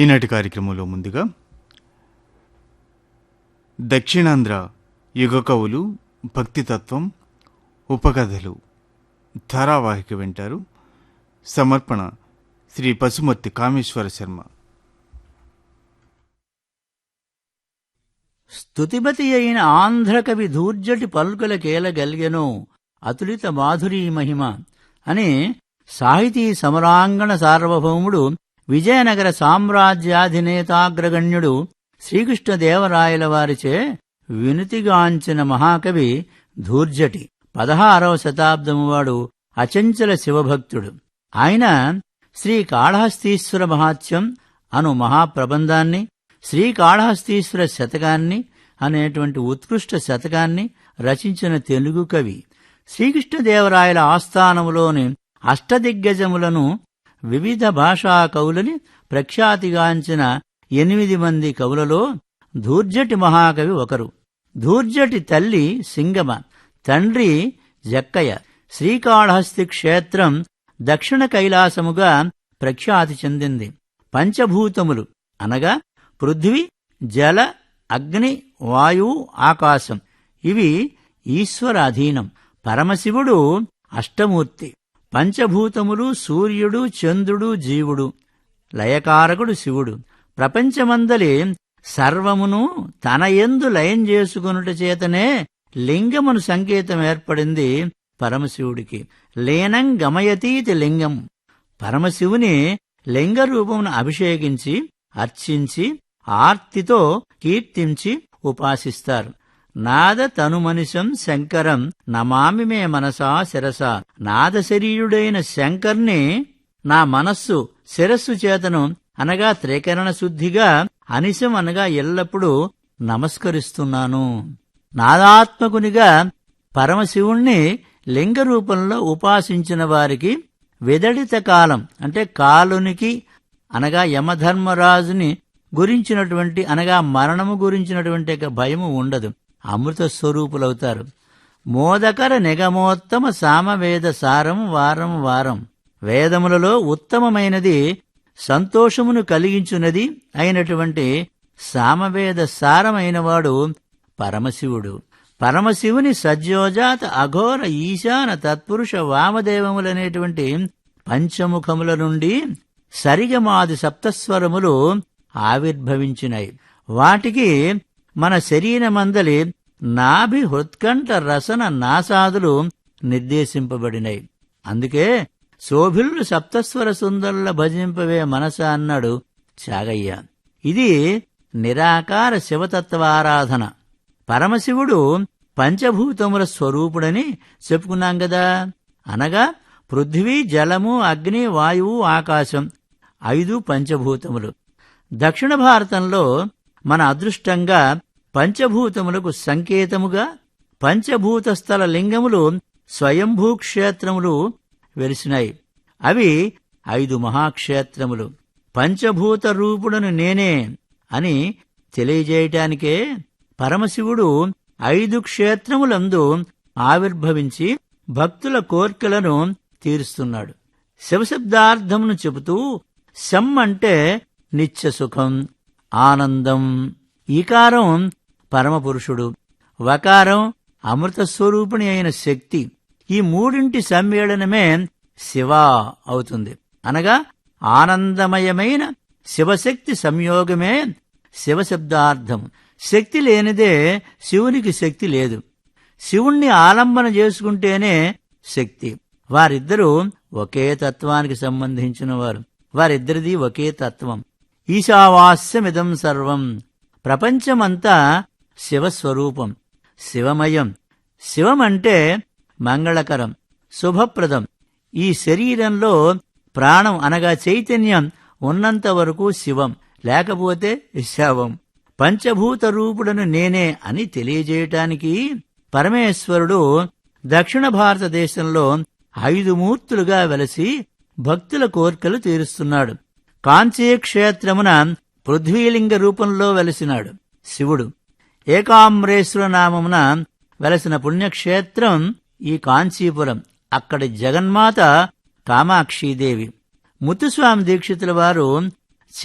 ఈనాటి కార్యక్రమంలో ముందుగా దక్షిణాంధ్ర యుగ కవులు భక్తితత్వం ఉపకథలు ధారావాహిక వింటారు. సమర్పణ శ్రీ పశుమర్తి కామేశ్వర శర్మ. స్తుతిమతి అయిన ఆంధ్రకవి ధూర్జటి పలుకుల కేలగలిగెను అతులిత మాధురీ మహిమ అని సాహితీ సమరాంగణ సార్వభౌముడు విజయనగర సామ్రాజ్యాధినేతాగ్రగణ్యుడు శ్రీకృష్ణదేవరాయల వారిచే వినుతిగాంచిన మహాకవి ధూర్జటి. పదహారవ శతాబ్దము వాడు అచంచల శివభక్తుడు. ఆయన శ్రీ కాళహస్తీశ్వర మహాత్యం అను మహాప్రబంధాన్ని శ్రీకాళహస్తీశ్వర శతకాన్ని అనేటువంటి ఉత్కృష్ట శతకాన్ని రచించిన తెలుగు కవి. శ్రీకృష్ణదేవరాయల ఆస్థానములోని అష్టదిగ్గజములను వివిధ భాషా కవులని ప్రఖ్యాతిగాంచిన ఎనిమిది మంది కవులలో ధూర్జటి మహాకవి ఒకరు. ధూర్జటి తల్లి సింగమ తండ్రి జక్కయ్య. శ్రీకాళహస్తి క్షేత్రం దక్షిణ కైలాసముగా ప్రఖ్యాతి చెందింది. పంచభూతములు అనగా పృథ్వీ జల అగ్ని వాయువు ఆకాశం. ఇవి ఈశ్వర అధీనం పరమశివుడు అష్టమూర్తి. పంచభూతములు సూర్యుడు చంద్రుడు జీవుడు లయకారకుడు శివుడు. ప్రపంచమందలి సర్వమును తన ఎందు లయం చేసుకొనుట చేతనే లింగమును సంకేతం ఏర్పడింది పరమశివుడికి. లీనం గమయతీతి లింగం. పరమశివుని లింగ రూపమును అభిషేకించి అర్చించి ఆర్తితో కీర్తించి ఉపాసిస్తారు. నాద తనుమనిషం శంకరం నమామి మే మనసా శిరస. నాద శరీరుడైన శంకర్ని నా మనస్సు శిరస్సు చేతను అనగా త్రికరణ శుద్ధిగా అనిశం అనగా ఎల్లప్పుడూ నమస్కరిస్తున్నాను. నాదాత్మకునిగా పరమశివుణ్ణి లింగ రూపంలో ఉపాసించిన వారికి విదడిత కాలం అంటే కాలునికి అనగా యమధర్మరాజుని గురించినటువంటి అనగా మరణము గురించినటువంటి భయము ఉండదు. అమృత స్వరూపులవుతారు. మోదకర నిగమోత్తమ సామవేద సారం వారం వారం. వేదములలో ఉత్తమమైనది సంతోషమును కలిగించున్నది అయినటువంటి సామవేద సారమైనవాడు పరమశివుడు. పరమశివుని సజ్జోజాత అఘోర ఈశాన తత్పురుష వామదేవములనేటువంటి పంచముఖముల నుండి సరిగమాది సప్తస్వరములు ఆవిర్భవించినాయి వాటికి మన శరీరమందలి నాభి హృత్కంఠ రసన నాసాదులు నిర్దేశింపబడినాయి అందుకే శోభిల్లు సప్తస్వర సుందరుల భజింపవే మనస అన్నాడు చాగయ్య. ఇది నిరాకార శివతత్వారాధన. పరమశివుడు పంచభూతముల స్వరూపుడని చెప్పుకున్నాం కదా అనగా పృథ్వీ జలము అగ్ని వాయువు ఆకాశం ఐదు పంచభూతములు. దక్షిణ భారతంలో మన అదృష్టంగా పంచభూతములకు సంకేతముగా పంచభూతస్థల లింగములు స్వయంభూ క్షేత్రములు వెలిసినాయి. అవి ఐదు మహాక్షేత్రములు. పంచభూత రూపుడను నేనే అని తెలియజేయటానికే పరమశివుడు ఐదు క్షేత్రములందు ఆవిర్భవించి భక్తుల కోర్కెలను తీరుస్తున్నాడు. శివశబ్దార్థమును చెబుతూ శం అంటే నిత్య సుఖం ఆనందం. ఈకారం పరమపురుషుడు. వకారం అమృత స్వరూపిణి అయిన శక్తి. ఈ మూడింటి సమ్మేళనమే శివ అవుతుంది. అనగా ఆనందమయమైన శివశక్తి సంయోగమే శివశబ్దార్థం. శక్తి లేనిదే శివునికి శక్తి లేదు. శివుణ్ణి ఆలంబన చేసుకుంటేనే శక్తి. వారిద్దరూ ఒకే తత్వానికి సంబంధించిన వారు వారిద్దరిది ఒకే తత్వం. ఈశావాస్యమిదం సర్వం. ప్రపంచమంతా శివస్వరూపం శివమయం. శివమంటే మంగళకరం శుభప్రదం. ఈ శరీరంలో ప్రాణం అనగా చైతన్యం ఉన్నంత వరకు శివం లేకపోతే శవం. పంచభూత రూపుడను నేనే అని తెలియజేయటానికి పరమేశ్వరుడు దక్షిణ భారతదేశంలో ఐదు మూర్తులుగా వెలసి భక్తుల కోర్కెలు తీరుస్తున్నాడు. కాంచీ క్షేత్రమున పృథ్వీలింగ రూపంలో వెలసినాడు శివుడు. ఏకామ్రేశ్వర నామమున వెలసిన పుణ్యక్షేత్రం ఈ కాంచీపురం. అక్కడి జగన్మాత కామాక్షీదేవి. ముత్తుస్వామి దీక్షితుల వారు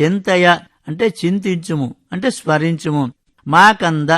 చింతయ అంటే చింతించుము అంటే స్మరించుము. మాకంద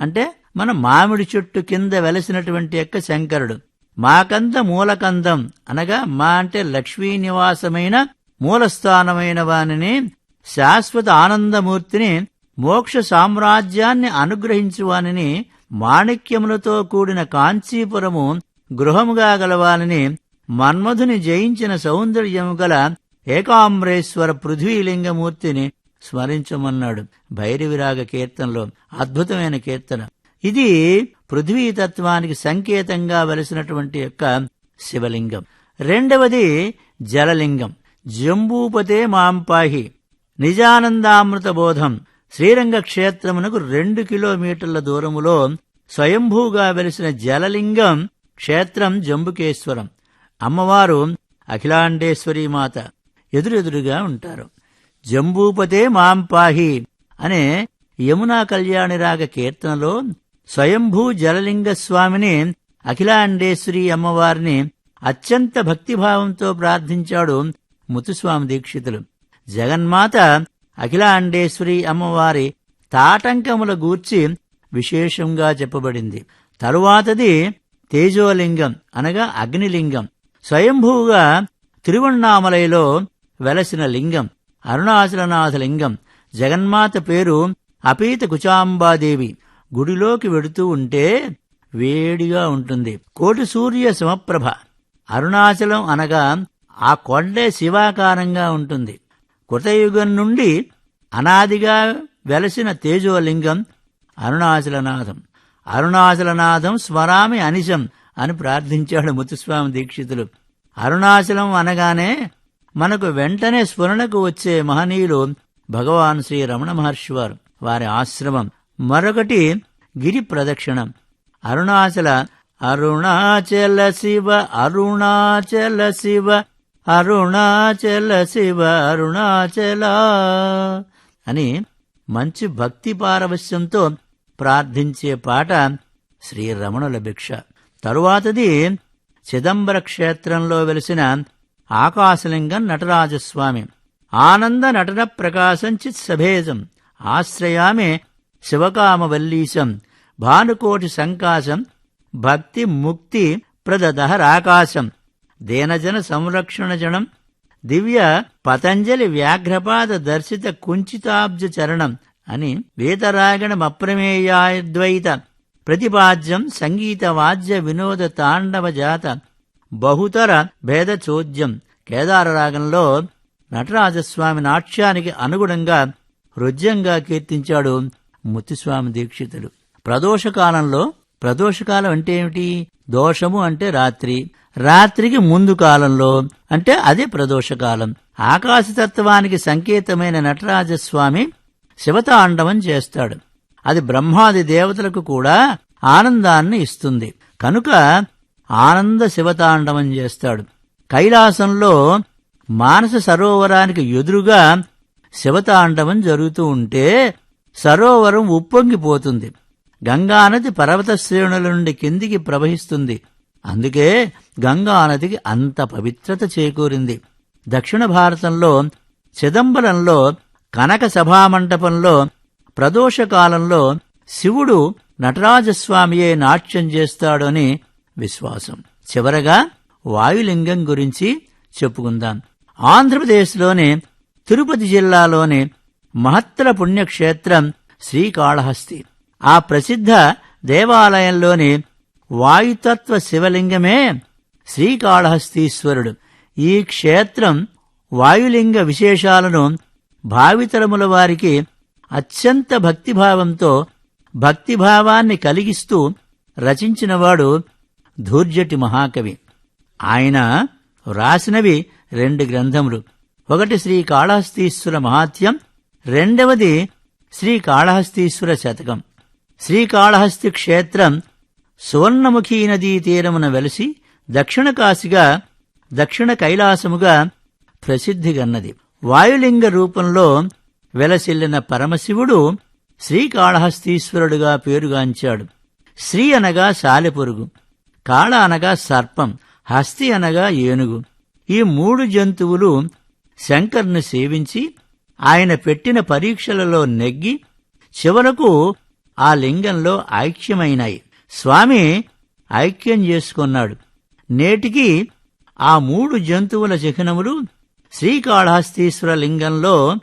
అంటే మన మామిడి చెట్టు కింద వెలసినటువంటి యొక్క శంకరుడు. మాకంద మూలకందం అనగా మా అంటే లక్ష్మీ నివాసమైన మూలస్థానమైన వానిని శాశ్వత ఆనందమూర్తిని మోక్ష సామ్రాజ్యాన్ని అనుగ్రహించువానిని మాణిక్యములతో కూడిన కాంచీపురము గృహముగా గలవానిని మన్మధుని జయించిన సౌందర్యము గల ఏకాంబరేశ్వర పృథ్వీలింగమూర్తిని స్మరించమన్నాడు. భైరవిరాగ కీర్తనలో అద్భుతమైన కీర్తన. ఇది పృథ్వీతత్వానికి సంకేతంగా వెలసినటువంటి యొక్క శివలింగం. రెండవది జలలింగం. జంబూపతే మాంపాహి నిజానందామృత బోధం శ్రీరంగ క్షేత్రమునకు రెండు కిలోమీటర్ల దూరములో స్వయంభూగా వెలిసిన జలలింగం క్షేత్రం జంబుకేశ్వరం. అమ్మవారు అఖిలాండేశ్వరీమాత ఎదురెదురుగా ఉంటారు. జంబూపతే మాంపాహి అనే యమునా కళ్యాణిరాగ కీర్తనలో స్వయంభూ జలలింగ స్వామిని అఖిలాండేశ్వరి అమ్మవారిని అత్యంత భక్తిభావంతో ప్రార్థించాడు ముత్తుస్వామి దీక్షితులు. జగన్మాత అఖిలాండేశ్వరి అమ్మవారి తాటంకముల గూర్చి విశేషంగా చెప్పబడింది. తరువాతది తేజోలింగం అనగా అగ్నిలింగం. స్వయంభూగా తిరువణ్ణామలయలో వెలసిన లింగం అరుణాచలనాథ లింగం జగన్మాత పేరు అపీత కుచాంబాదేవి గుడిలోకి వెడుతూ ఉంటే వేడిగా ఉంటుంది. కోటి సూర్య సమప్రభ. అరుణాచలం అనగా ఆ కొండే శివాకారంగా ఉంటుంది. కృతయుగం నుండి అనాదిగా వెలసిన తేజోలింగం అరుణాచలనాథం. అరుణాచలనాథం స్మరామి అనిశం అని ప్రార్థించాడు ముత్తుస్వామి దీక్షితులు. అరుణాచలం అనగానే మనకు వెంటనే స్మరణకు వచ్చే మహనీయులు భగవాన్ శ్రీ రమణ మహర్షి వారు. వారి ఆశ్రమం మరొకటి గిరి ప్రదక్షిణం. అరుణాచల అరుణాచల శివ అరుణాచల శివ అరుణాచల శివ అరుణాచల. అని మంచి భక్తి పారవశ్యంతో ప్రార్థించే పాట శ్రీరమణుల భిక్ష. తరువాతది చిదంబర క్షేత్రంలో వెలిసిన ఆకాశలింగం నటరాజస్వామి. ఆనంద నటన ప్రకాశం చిత్ సభేజం. ఆశ్రయామే శివకామవల్లీశం. భానుకోటి సంకాశం. భక్తి ముక్తి ప్రదదహరాకాశం దేనజన సంరక్షణ జనం. దివ్య పతంజలి వ్యాఘ్రపాద దర్శిత కుంచితాబ్జ చరణం అని వేదరాగణమప్రమేయాద్వైత ప్రతిపాద్యం సంగీత వాద్య వినోద తాండవ జాత. బహుతర భేద చోద్యం కేదారరాగంలో నటరాజస్వామి నాట్యానికి అనుగుణంగా హృద్యంగా కీర్తించాడు ముత్తుస్వామి దీక్షితులు ప్రదోషకాలంలో ప్రదోషకాలం అంటే ఏమిటి? దోషము అంటే రాత్రి. రాత్రికి ముందు కాలంలో అంటే అదే ప్రదోషకాలం. ఆకాశతత్వానికి సంకేతమైన నటరాజస్వామి శివతాండవం చేస్తాడు. అది బ్రహ్మాది దేవతలకు కూడా ఆనందాన్ని ఇస్తుంది. కనుక ఆనంద శివతాండవం చేస్తాడు. కైలాసంలో మానస సరోవరానికి ఎదురుగా శివతాండవం జరుగుతూ ఉంటే సరోవరం ఉప్పొంగిపోతుంది. గంగానది పర్వత శ్రేణుల నుండి కిందికి ప్రవహిస్తుంది. అందుకే గంగానదికి అంత పవిత్రత చేకూరింది. దక్షిణ భారతంలో చిదంబరంలో కనక సభామంటపంలో ప్రదోషకాలంలో శివుడు నటరాజస్వామియే నాట్యం చేస్తాడని విశ్వాసం. చివరగా వాయులింగం గురించి చెప్పుకుందాం. ఆంధ్రప్రదేశ్లోని తిరుపతి జిల్లాలోని మహత్తర పుణ్యక్షేత్రం శ్రీకాళహస్తి. ఆ ప్రసిద్ధ దేవాలయంలోని వాయుతత్వ శివలింగమే శ్రీకాళహస్తీశ్వరుడు. ఈ క్షేత్రం వాయులింగ విశేషాలను భావితరముల వారికి అత్యంత భక్తిభావంతో భక్తిభావాన్ని కలిగిస్తూ రచించినవాడు ధూర్జటి మహాకవి. ఆయన వ్రాసినవి రెండు గ్రంథములు. ఒకటి శ్రీకాళహస్తీశ్వర మహాత్యం రెండవది శ్రీకాళహస్తీశ్వర శతకం. శ్రీకాళహస్తి క్షేత్రం సువర్ణముఖీ నదీ తీరమున వెలిసి దక్షిణ కాశిగా దక్షిణ కైలాసముగా ప్రసిద్ధిగన్నది. వాయులింగ రూపంలో వెలసిల్లిన పరమశివుడు శ్రీకాళహస్తీశ్వరుడుగా పేరుగాంచాడు. శ్రీ అనగా సాలెపురుగు కాళ అనగా సర్పం హస్తి అనగా ఏనుగు. ఈ మూడు జంతువులు శంకర్ను సేవించి ఆయన పెట్టిన పరీక్షలలో నెగ్గి చివరకు ఆ లింగంలో ఐక్యమైనాయి. స్వామి ఐక్యం చేసుకున్నాడు. నేటికి ఆ మూడు జంతువుల చిహ్నములు శ్రీకాళహస్తీశ్వర లింగంలో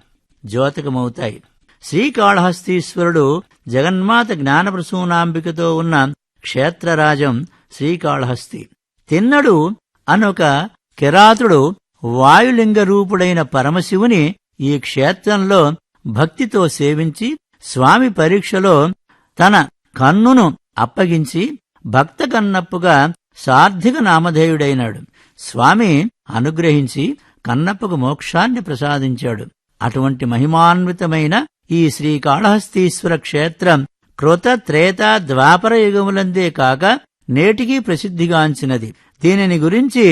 ద్యోతకమవుతాయి శ్రీకాళహస్తీశ్వరుడు జగన్మాత జ్ఞానప్రసూనాంబికతో ఉన్న క్షేత్రరాజం శ్రీకాళహస్తి. తిన్నడు అనొక కిరాతుడు వాయులింగ రూపుడైన పరమశివుని ఈ క్షేత్రంలో భక్తితో సేవించి స్వామి పరీక్షలో తన కన్నును అప్పగించి భక్త కన్నప్పుగా సార్థిక నామధేయుడైనాడు. స్వామి అనుగ్రహించి కన్నప్పకు మోక్షాన్ని ప్రసాదించాడు. అటువంటి మహిమాన్వితమైన ఈ శ్రీకాళహస్తీశ్వర క్షేత్రం కృత త్రేత ద్వాపర యుగములందే కాక నేటికీ ప్రసిద్ధిగాంచినది. దీనిని గురించి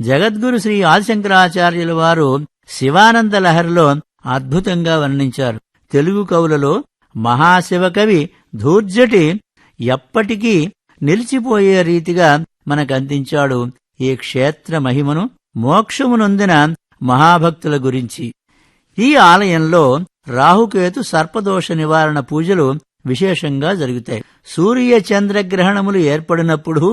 జగద్గురు శ్రీ ఆదిశంకరాచార్యుల వారు శివానంద లహరిలో అద్భుతంగా వర్ణించారు. తెలుగు కవులలో మహాశివకవి ధూర్జటి ఎప్పటికీ నిలిచిపోయే రీతిగా మనకందించాడు ఈ క్షేత్ర మహిమను మోక్షమునొందిన మహాభక్తుల గురించి. ఈ ఆలయంలో రాహుకేతు సర్పదోష నివారణ పూజలు విశేషంగా జరుగుతాయి. సూర్య చంద్రగ్రహణములు ఏర్పడినప్పుడు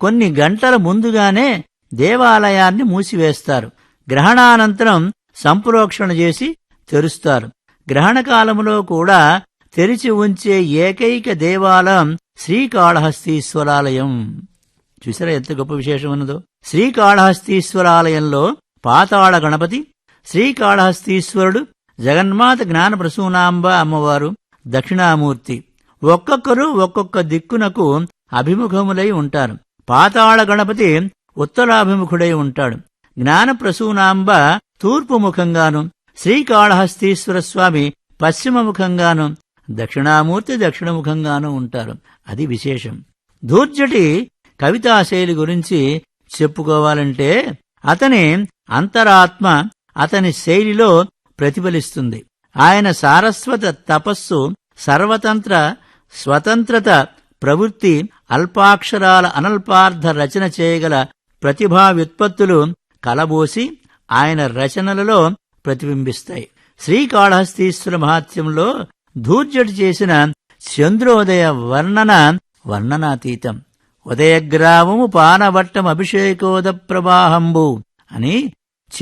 కొన్ని గంటల ముందుగానే దేవాలయాన్ని మూసివేస్తారు. గ్రహణానంతరం సంప్రోక్షణ చేసి తెరుస్తారు. గ్రహణ కాలములో కూడా తెరిచి ఉంచే ఏకైక దేవాలయం శ్రీకాళహస్తీశ్వరాలయం. చూసారా ఎంత గొప్ప విశేషం ఉన్నదో? శ్రీకాళహస్తీశ్వరాలయంలో పాతాళ గణపతి శ్రీకాళహస్తీశ్వరుడు జగన్మాత జ్ఞాన ప్రసూనాంబ అమ్మవారు దక్షిణామూర్తి. ఒక్కొక్కరు ఒక్కొక్క దిక్కునకు అభిముఖములై ఉంటారు. పాతాళ గణపతి ఉత్తరాభిముఖుడై ఉంటాడు. జ్ఞాన ప్రసూనాంబ తూర్పు ముఖంగాను శ్రీకాళహస్తీశ్వర స్వామి పశ్చిమ ముఖంగాను దక్షిణామూర్తి దక్షిణముఖంగానూ ఉంటారు. అది విశేషం. ధూర్జటి కవితాశైలి గురించి చెప్పుకోవాలంటే అతని అంతరాత్మ అతని శైలిలో ప్రతిఫలిస్తుంది. ఆయన సారస్వత తపస్సు సర్వతంత్ర స్వతంత్రత ప్రవృత్తి అల్పాక్షరాల అనల్పార్థ రచన చేయగల ప్రతిభా వ్యుత్పత్తులు కలబోసి ఆయన రచనలలో ప్రతిబింబిస్తాయి. శ్రీకాళహస్తీశ్వర మహాత్యంలో ధూర్జటి చేసిన చంద్రోదయ వర్ణన వర్ణనాతీతం. ఉదయగ్రామము పానవట్టం అభిషేకోద ప్రవాహంబు అని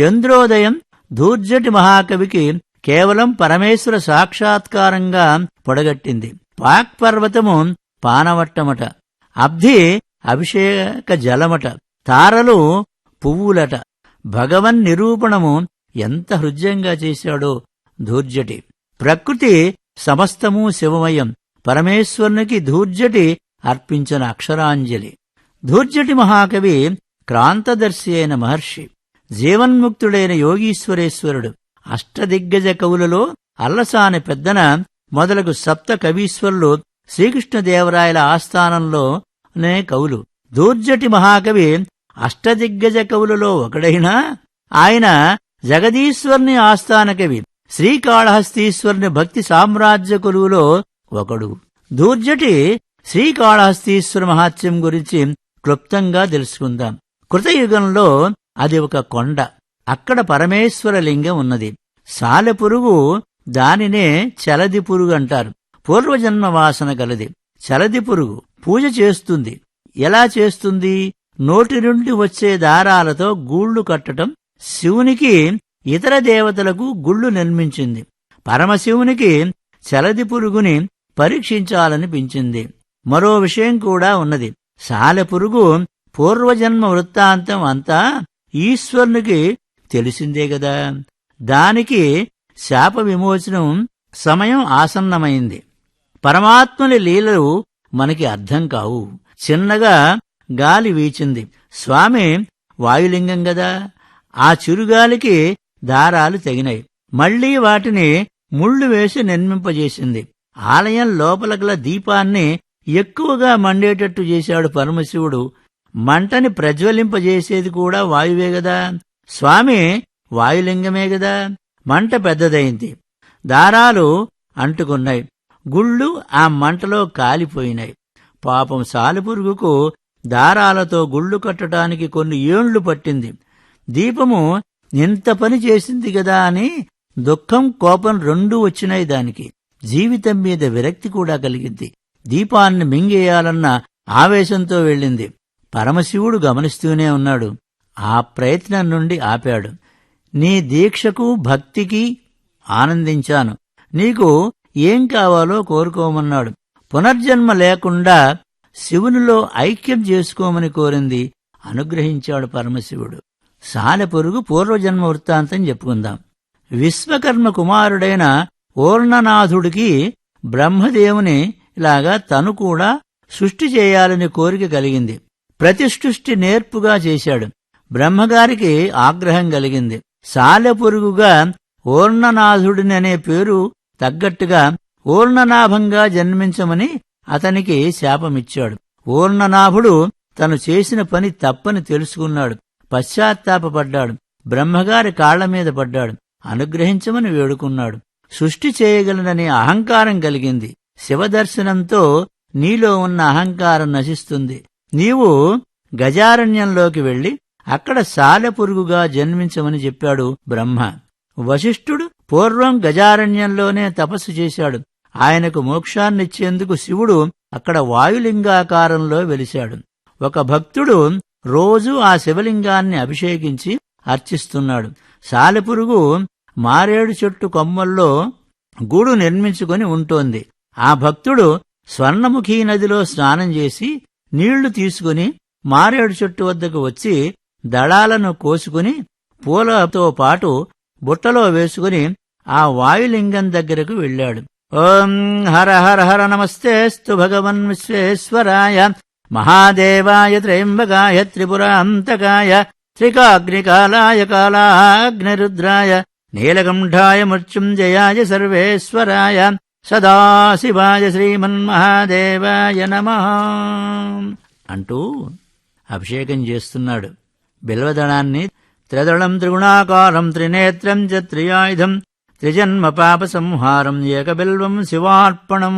చంద్రోదయం ధూర్జటి మహాకవికి కేవలం పరమేశ్వర సాక్షాత్కారంగా పొడగట్టింది. పాక్ పర్వతము పానవట్టమట. అబ్ధి అభిషేక జలమట. తారలు పువ్వులట. భగవన్ నిరూపణము ఎంత హృదయంగా చేశాడో ధూర్జటి ప్రకృతి సమస్తము శివమయం. పరమేశ్వరునికి ధూర్జటి అర్పించిన అక్షరాంజలి. ధూర్జటి మహాకవి క్రాంతదర్శి అయిన మహర్షి. జీవన్ముక్తుడైన యోగీశ్వరేశ్వరుడు అష్టదిగ్గజ కవులలో అల్లసాని పెద్దన మొదలగు సప్త కవీశ్వరులు శ్రీకృష్ణదేవరాయల ఆస్థానంలోనే కవులు. దూర్జటి మహాకవి అష్టదిగ్గజ కవులలో ఒకడైనా ఆయన జగదీశ్వర్ని ఆస్థాన కవి. శ్రీకాళహస్తీశ్వరుని భక్తి సామ్రాజ్య కొలువులో ఒకడు. దూర్జటి శ్రీకాళహస్తీశ్వర మహాత్యం గురించి క్లుప్తంగా తెలుసుకుందాం. కృతయుగంలో అది ఒక కొండ. అక్కడ పరమేశ్వర లింగం ఉన్నది. సాలెపురుగు దానినే చలది పురుగు అంటారు. పూర్వజన్మ వాసన గలది. చలది పురుగు పూజ చేస్తుంది. ఎలా చేస్తుంది? నోటి నుండి వచ్చే దారాలతో గూళ్ళు కట్టటం శివునికి ఇతర దేవతలకు గుళ్ళు నిర్మించింది. పరమశివునికి చలది పురుగుని పరీక్షించాలనిపించింది మరో విషయం కూడా ఉన్నది. సాలెపురుగు పూర్వజన్మ వృత్తాంతం అంతా ఈశ్వరునికి తెలిసిందే గదా. దానికి శాప విమోచనం సమయం ఆసన్నమైంది. పరమాత్మని లీలలు మనకి అర్థం కావు. చిన్నగా గాలి వీచింది. స్వామి వాయులింగం గదా. ఆ చిరుగాలికి దారాలు తెగినాయి. మళ్ళీ వాటిని ముళ్ళు వేసి నిర్మింపజేసింది. ఆలయం లోపల గల దీపాన్ని ఎక్కువగా మండేటట్టు చేశాడు పరమశివుడు. మంటని ప్రజ్వలింపజేసేది కూడా వాయువే గదా. స్వామి వాయులింగమే గదా. మంట పెద్దదైంది. దారాలు అంటుకున్నాయి. గుళ్ళు ఆ మంటలో కాలిపోయినాయి. పాపం సాలిపురుగుకు దారాలతో గుళ్ళు కట్టడానికి కొన్ని ఏండ్లు పట్టింది. దీపము ఇంత పని చేసింది కదా అని దుఃఖం కోపం రెండూ వచ్చినాయి దానికి. జీవితం మీద విరక్తి కూడా కలిగింది. దీపాన్ని మింగేయాలన్న ఆవేశంతో వెళ్ళింది. పరమశివుడు గమనిస్తూనే ఉన్నాడు. ఆ ప్రయత్నం నుండి ఆపాడు. నీ దీక్షకు భక్తికి ఆనందించాను. నీకు ఏం కావాలో కోరుకోమన్నాడు. పునర్జన్మ లేకుండా శివునిలో ఐక్యం చేసుకోమని కోరింది అనుగ్రహించాడు పరమశివుడు. సాలెపురుగు పూర్వజన్మ వృత్తాంతం చెప్పుకుందాం. విశ్వకర్మ కుమారుడైన ఓర్ణనాథుడికి బ్రహ్మదేవుని లాగా తను కూడా సృష్టి చేయాలని కోరిక కలిగింది. ప్రతిష్ఠుష్టి నేర్పుగా చేశాడు. బ్రహ్మగారికి ఆగ్రహం కలిగింది. సాలెపురుగుగా ఓర్ణనాథుడిని అనే పేరు తగ్గట్టుగా ఓర్ణనాభంగా జన్మించమని అతనికి శాపమిచ్చాడు. ఓర్ణనాభుడు తను చేసిన పని తప్పని తెలుసుకున్నాడు. పశ్చాత్తాపడ్డాడు బ్రహ్మగారి కాళ్ళ మీద పడ్డాడు. అనుగ్రహించమని వేడుకున్నాడు. సృష్టి చేయగలననే అహంకారం కలిగింది. శివదర్శనంతో నీలో ఉన్న అహంకారం నశిస్తుంది. నీవు గజారణ్యంలోకి వెళ్ళి అక్కడ సాలెపురుగుగా జన్మించమని చెప్పాడు బ్రహ్మ. వశిష్ఠుడు పూర్వం గజారణ్యంలోనే తపస్సు చేశాడు. ఆయనకు మోక్షాన్నిచ్చేందుకు శివుడు అక్కడ వాయులింగాకారంలో వెలిశాడు. ఒక భక్తుడు రోజూ ఆ శివలింగాన్ని అభిషేకించి అర్చిస్తున్నాడు. సాలెపురుగు మారేడు చెట్టు కొమ్మల్లో గూడు నిర్మించుకొని ఉంటోంది. ఆ భక్తుడు స్వర్ణముఖీ నదిలో స్నానం చేసి నీళ్ళు తీసుకుని మారేడు చెట్టు వద్దకు వచ్చి దళాలను కోసుకుని పూలతో పాటు బుట్టలో వేసుకుని ఆ వాయులింగం దగ్గరకు వెళ్ళాడు. ఓం హర హర హర నమస్తేస్తు భగవన్ విశ్వేశ్వరాయ మహాదేవాయ త్రయంబకాయ త్రిపురాంతకాయ త్రికాగ్నికాలాయ కాలాగ్నిరుద్రాయ నీలకంఠాయ మృత్యుంజయాయ సర్వేశ్వరాయ సదాశివాయ శ్రీమన్మహాదేవాయ నమ అంటూ అభిషేకం చేస్తున్నాడు. బిల్వదళాన్ని త్రిదళం త్రిగుణాకారం త్రినేత్రం చ త్రియాయుధం త్రిజన్మ పాప సంహారం ఏకబిల్వం శివార్పణం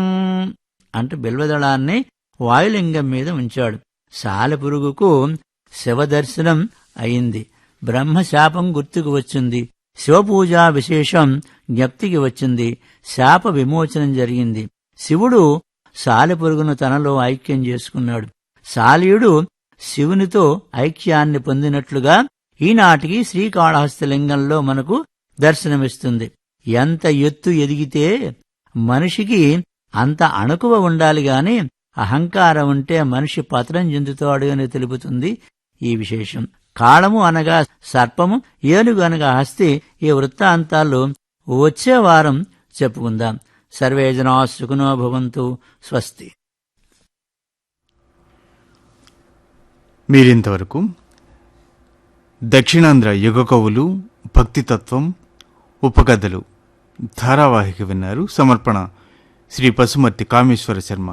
అంటూ బిల్వదళాన్ని వాయులింగం మీద ఉంచాడు. సాలెపురుగుకు శివదర్శనం అయింది. బ్రహ్మశాపం గుర్తుకు వచ్చింది. శివపూజా విశేషం జ్ఞప్తికి వచ్చింది. శాప విమోచనం జరిగింది. శివుడు సాలెపురుగును తనలో ఐక్యం చేసుకున్నాడు. సాలీయుడు శివునితో ఐక్యాన్ని పొందినట్లుగా ఈనాటికి శ్రీకాళహస్తలింగంలో మనకు దర్శనమిస్తుంది. ఎంత ఎత్తు ఎదిగితే మనిషికి అంత అణుకువ ఉండాలి గాని అహంకారం ఉంటే మనిషి పతనం చెందుతాడు అని తెలుపుతుంది ఈ విశేషం. కాళము అనగా సర్పము ఏనుగు అనగా హస్తి ఈ వృత్తాంతాలు వచ్చే వారం చెప్పుకుందాం. సర్వేజనా సుఖనో భవంతు స్వస్తి. మీరింతవరకు దక్షిణాంధ్ర యుగ కవులు భక్తితత్వం ఉపకథలు ధారావాహిక విన్నారు. సమర్పణ శ్రీ పశుమర్తి కామేశ్వర శర్మ.